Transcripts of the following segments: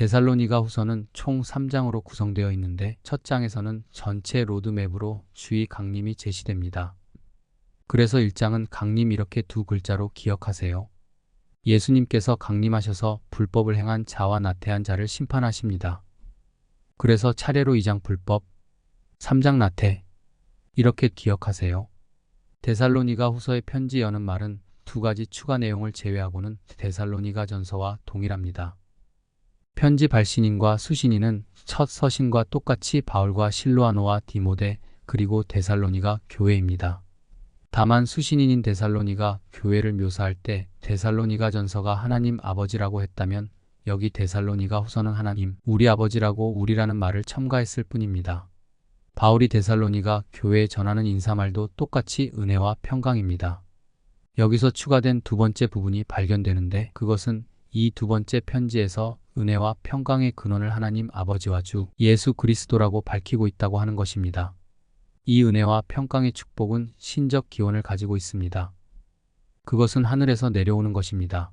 데살로니가 후서는 총 3장으로 구성되어 있는데 첫 장에서는 전체 로드맵으로 주의 강림이 제시됩니다. 그래서 1장은 강림 이렇게 두 글자로 기억하세요. 예수님께서 강림하셔서 불법을 행한 자와 나태한 자를 심판하십니다. 그래서 차례로 2장 불법, 3장 나태 이렇게 기억하세요. 데살로니가 후서의 편지 여는 말은 두 가지 추가 내용을 제외하고는 데살로니가 전서와 동일합니다. 편지 발신인과 수신인은 첫 서신과 똑같이 바울과 실로아노와 디모데 그리고 데살로니가 교회입니다. 다만 수신인인 데살로니가 교회를 묘사할 때 데살로니가 전서가 하나님 아버지라고 했다면 여기 데살로니가 후서는 하나님 우리 아버지라고 우리라는 말을 첨가했을 뿐입니다. 바울이 데살로니가 교회에 전하는 인사말도 똑같이 은혜와 평강입니다. 여기서 추가된 두 번째 부분이 발견되는데 그것은 이 두 번째 편지에서 은혜와 평강의 근원을 하나님 아버지와 주 예수 그리스도라고 밝히고 있다고 하는 것입니다. 이 은혜와 평강의 축복은 신적 기원을 가지고 있습니다. 그것은 하늘에서 내려오는 것입니다.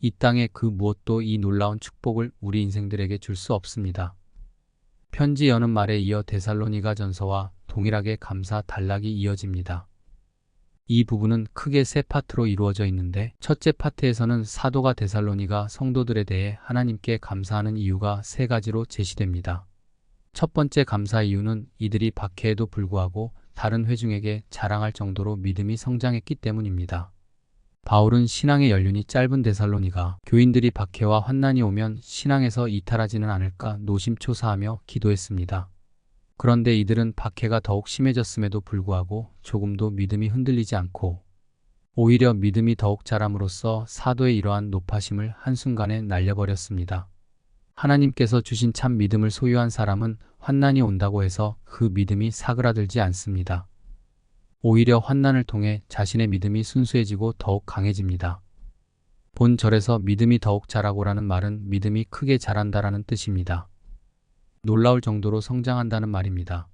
이 땅에 그 무엇도 이 놀라운 축복을 우리 인생들에게 줄 수 없습니다. 편지 여는 말에 이어 데살로니가 전서와 동일하게 감사 단락이 이어집니다. 이 부분은 크게 세 파트로 이루어져 있는데 첫째 파트에서는 사도가 데살로니가 성도들에 대해 하나님께 감사하는 이유가 세 가지로 제시됩니다. 첫 번째 감사 이유는 이들이 박해에도 불구하고 다른 회중에게 자랑할 정도로 믿음이 성장했기 때문입니다. 바울은 신앙의 연륜이 짧은 데살로니가 교인들이 박해와 환난이 오면 신앙에서 이탈하지는 않을까 노심초사하며 기도했습니다. 그런데 이들은 박해가 더욱 심해졌음에도 불구하고 조금도 믿음이 흔들리지 않고 오히려 믿음이 더욱 자람으로써 사도의 이러한 높아심을 한순간에 날려버렸습니다. 하나님께서 주신 참 믿음을 소유한 사람은 환난이 온다고 해서 그 믿음이 사그라들지 않습니다. 오히려 환난을 통해 자신의 믿음이 순수해지고 더욱 강해집니다. 본 절에서 믿음이 더욱 자라고라는 말은 믿음이 크게 자란다라는 뜻입니다. 놀라울 정도로 성장한다는 말입니다.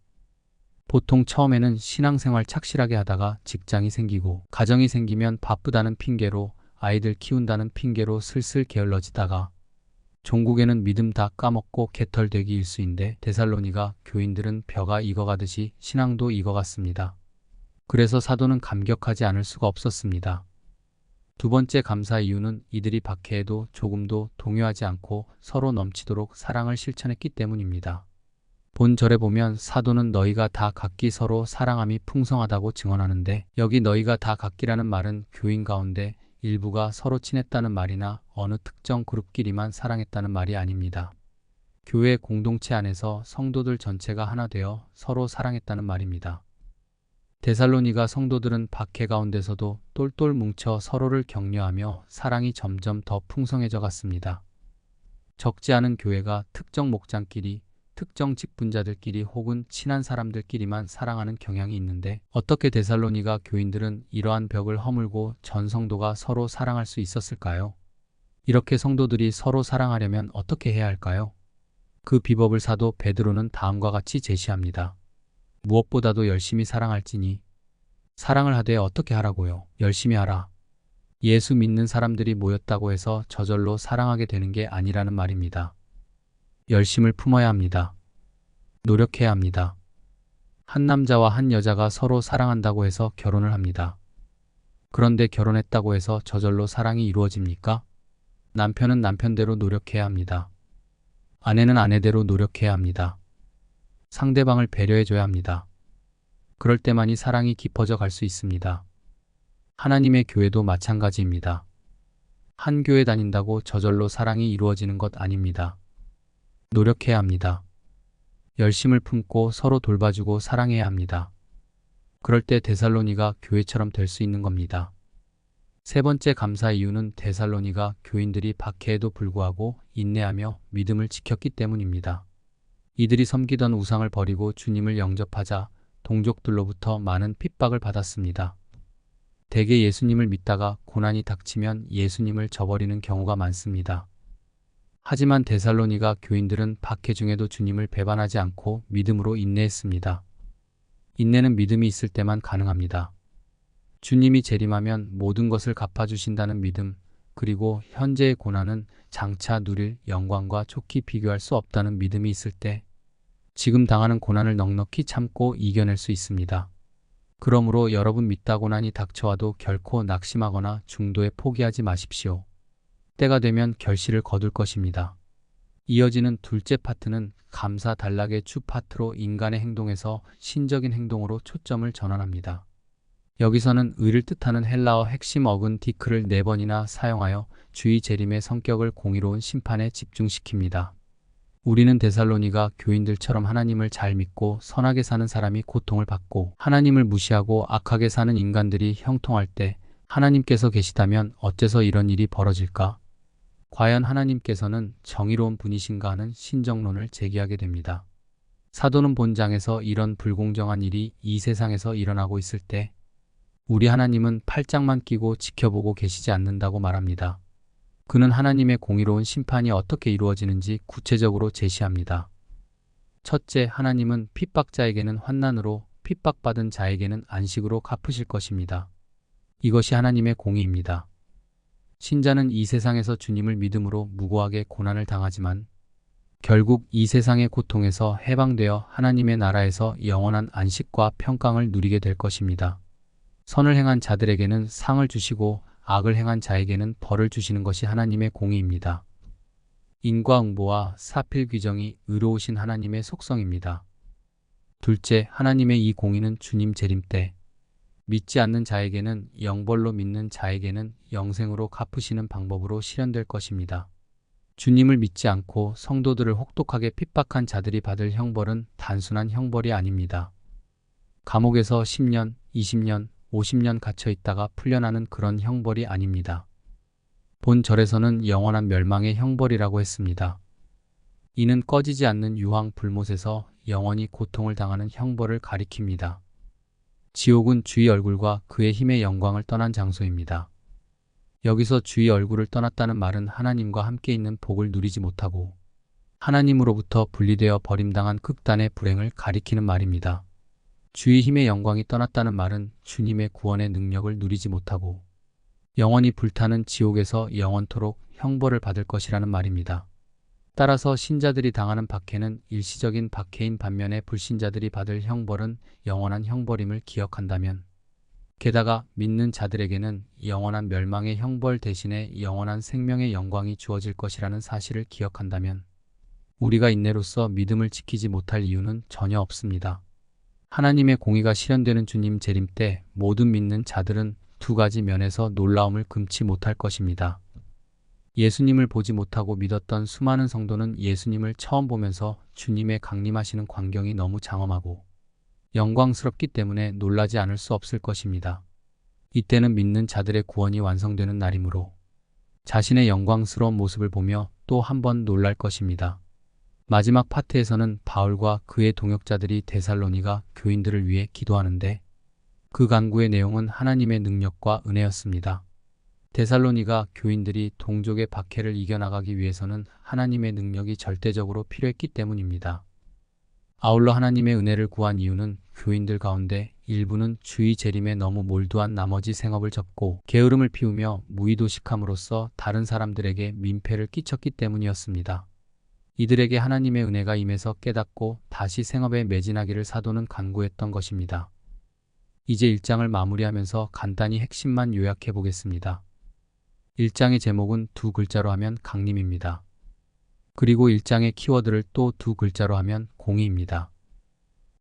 보통 처음에는 신앙생활 착실하게 하다가 직장이 생기고 가정이 생기면 바쁘다는 핑계로 아이들 키운다는 핑계로 슬슬 게을러지다가 종국에는 믿음 다 까먹고 개털되기 일수인데 데살로니가 교인들은 벼가 익어가듯이 신앙도 익어갔습니다. 그래서 사도는 감격하지 않을 수가 없었습니다. 두 번째 감사 이유는 이들이 박해에도 조금도 동요하지 않고 서로 넘치도록 사랑을 실천했기 때문입니다. 본 절에 보면 사도는 너희가 다 각기 서로 사랑함이 풍성하다고 증언하는데 여기 너희가 다 각기라는 말은 교인 가운데 일부가 서로 친했다는 말이나 어느 특정 그룹끼리만 사랑했다는 말이 아닙니다. 교회 공동체 안에서 성도들 전체가 하나 되어 서로 사랑했다는 말입니다. 데살로니가 성도들은 박해 가운데서도 똘똘 뭉쳐 서로를 격려하며 사랑이 점점 더 풍성해져 갔습니다. 적지 않은 교회가 특정 목장끼리, 특정 직분자들끼리 혹은 친한 사람들끼리만 사랑하는 경향이 있는데 어떻게 데살로니가 교인들은 이러한 벽을 허물고 전 성도가 서로 사랑할 수 있었을까요? 이렇게 성도들이 서로 사랑하려면 어떻게 해야 할까요? 그 비법을 사도 베드로는 다음과 같이 제시합니다. 무엇보다도 열심히 사랑할지니 사랑을 하되 어떻게 하라고요? 열심히 하라. 예수 믿는 사람들이 모였다고 해서 저절로 사랑하게 되는 게 아니라는 말입니다. 열심을 품어야 합니다. 노력해야 합니다. 한 남자와 한 여자가 서로 사랑한다고 해서 결혼을 합니다. 그런데 결혼했다고 해서 저절로 사랑이 이루어집니까? 남편은 남편대로 노력해야 합니다. 아내는 아내대로 노력해야 합니다. 상대방을 배려해줘야 합니다. 그럴 때만이 사랑이 깊어져 갈 수 있습니다. 하나님의 교회도 마찬가지입니다. 한 교회 다닌다고 저절로 사랑이 이루어지는 것 아닙니다. 노력해야 합니다. 열심을 품고 서로 돌봐주고 사랑해야 합니다. 그럴 때 데살로니가 교회처럼 될 수 있는 겁니다. 세 번째 감사 이유는 데살로니가 교인들이 박해에도 불구하고 인내하며 믿음을 지켰기 때문입니다. 이들이 섬기던 우상을 버리고 주님을 영접하자 동족들로부터 많은 핍박을 받았습니다. 대개 예수님을 믿다가 고난이 닥치면 예수님을 저버리는 경우가 많습니다. 하지만 데살로니가 교인들은 박해 중에도 주님을 배반하지 않고 믿음으로 인내했습니다. 인내는 믿음이 있을 때만 가능합니다. 주님이 재림하면 모든 것을 갚아주신다는 믿음, 그리고 현재의 고난은 장차 누릴 영광과 좋게 비교할 수 없다는 믿음이 있을 때 지금 당하는 고난을 넉넉히 참고 이겨낼 수 있습니다. 그러므로 여러분 믿다 고난이 닥쳐와도 결코 낙심하거나 중도에 포기하지 마십시오. 때가 되면 결실을 거둘 것입니다. 이어지는 둘째 파트는 감사 단락의 주 파트로 인간의 행동에서 신적인 행동으로 초점을 전환합니다. 여기서는 의를 뜻하는 헬라어 핵심 어근 디크를 네 번이나 사용하여 주의 재림의 성격을 공의로운 심판에 집중시킵니다. 우리는 데살로니가 교인들처럼 하나님을 잘 믿고 선하게 사는 사람이 고통을 받고 하나님을 무시하고 악하게 사는 인간들이 형통할 때 하나님께서 계시다면 어째서 이런 일이 벌어질까? 과연 하나님께서는 정의로운 분이신가 하는 신정론을 제기하게 됩니다. 사도는 본장에서 이런 불공정한 일이 이 세상에서 일어나고 있을 때 우리 하나님은 팔짱만 끼고 지켜보고 계시지 않는다고 말합니다. 그는 하나님의 공의로운 심판이 어떻게 이루어지는지 구체적으로 제시합니다. 첫째, 하나님은 핍박자에게는 환난으로 핍박받은 자에게는 안식으로 갚으실 것입니다. 이것이 하나님의 공의입니다. 신자는 이 세상에서 주님을 믿음으로 무고하게 고난을 당하지만 결국 이 세상의 고통에서 해방되어 하나님의 나라에서 영원한 안식과 평강을 누리게 될 것입니다. 선을 행한 자들에게는 상을 주시고 악을 행한 자에게는 벌을 주시는 것이 하나님의 공의입니다. 인과응보와 사필 규정이 의로우신 하나님의 속성입니다. 둘째, 하나님의 이 공의는 주님 재림 때 믿지 않는 자에게는 영벌로 믿는 자에게는 영생으로 갚으시는 방법으로 실현될 것입니다. 주님을 믿지 않고 성도들을 혹독하게 핍박한 자들이 받을 형벌은 단순한 형벌이 아닙니다. 감옥에서 10년, 20년, 50년 갇혀 있다가 풀려나는 그런 형벌이 아닙니다. 본 절에서는 영원한 멸망의 형벌이라고 했습니다. 이는 꺼지지 않는 유황 불못에서 영원히 고통을 당하는 형벌을 가리킵니다. 지옥은 주의 얼굴과 그의 힘의 영광을 떠난 장소입니다. 여기서 주의 얼굴을 떠났다는 말은 하나님과 함께 있는 복을 누리지 못하고 하나님으로부터 분리되어 버림당한 극단의 불행을 가리키는 말입니다. 주의 힘의 영광이 떠났다는 말은 주님의 구원의 능력을 누리지 못하고 영원히 불타는 지옥에서 영원토록 형벌을 받을 것이라는 말입니다. 따라서 신자들이 당하는 박해는 일시적인 박해인 반면에 불신자들이 받을 형벌은 영원한 형벌임을 기억한다면 게다가 믿는 자들에게는 영원한 멸망의 형벌 대신에 영원한 생명의 영광이 주어질 것이라는 사실을 기억한다면 우리가 인내로서 믿음을 지키지 못할 이유는 전혀 없습니다. 하나님의 공의가 실현되는 주님 재림 때 모든 믿는 자들은 두 가지 면에서 놀라움을 금치 못할 것입니다. 예수님을 보지 못하고 믿었던 수많은 성도는 예수님을 처음 보면서 주님의 강림하시는 광경이 너무 장엄하고 영광스럽기 때문에 놀라지 않을 수 없을 것입니다. 이때는 믿는 자들의 구원이 완성되는 날이므로 자신의 영광스러운 모습을 보며 또 한 번 놀랄 것입니다. 마지막 파트에서는 바울과 그의 동역자들이 데살로니가 교인들을 위해 기도하는데 그 간구의 내용은 하나님의 능력과 은혜였습니다. 데살로니가 교인들이 동족의 박해를 이겨나가기 위해서는 하나님의 능력이 절대적으로 필요했기 때문입니다. 아울러 하나님의 은혜를 구한 이유는 교인들 가운데 일부는 주의 재림에 너무 몰두한 나머지 생업을 접고 게으름을 피우며 무의도식함으로써 다른 사람들에게 민폐를 끼쳤기 때문이었습니다. 이들에게 하나님의 은혜가 임해서 깨닫고 다시 생업에 매진하기를 사도는 간구했던 것입니다. 이제 1장을 마무리하면서 간단히 핵심만 요약해 보겠습니다. 1장의 제목은 두 글자로 하면 강림입니다. 그리고 1장의 키워드를 또 두 글자로 하면 공의입니다.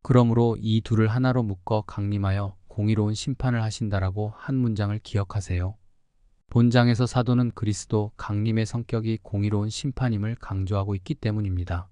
그러므로 이 둘을 하나로 묶어 강림하여 공의로운 심판을 하신다라고 한 문장을 기억하세요. 본장에서 사도는 그리스도 강림의 성격이 공의로운 심판임을 강조하고 있기 때문입니다.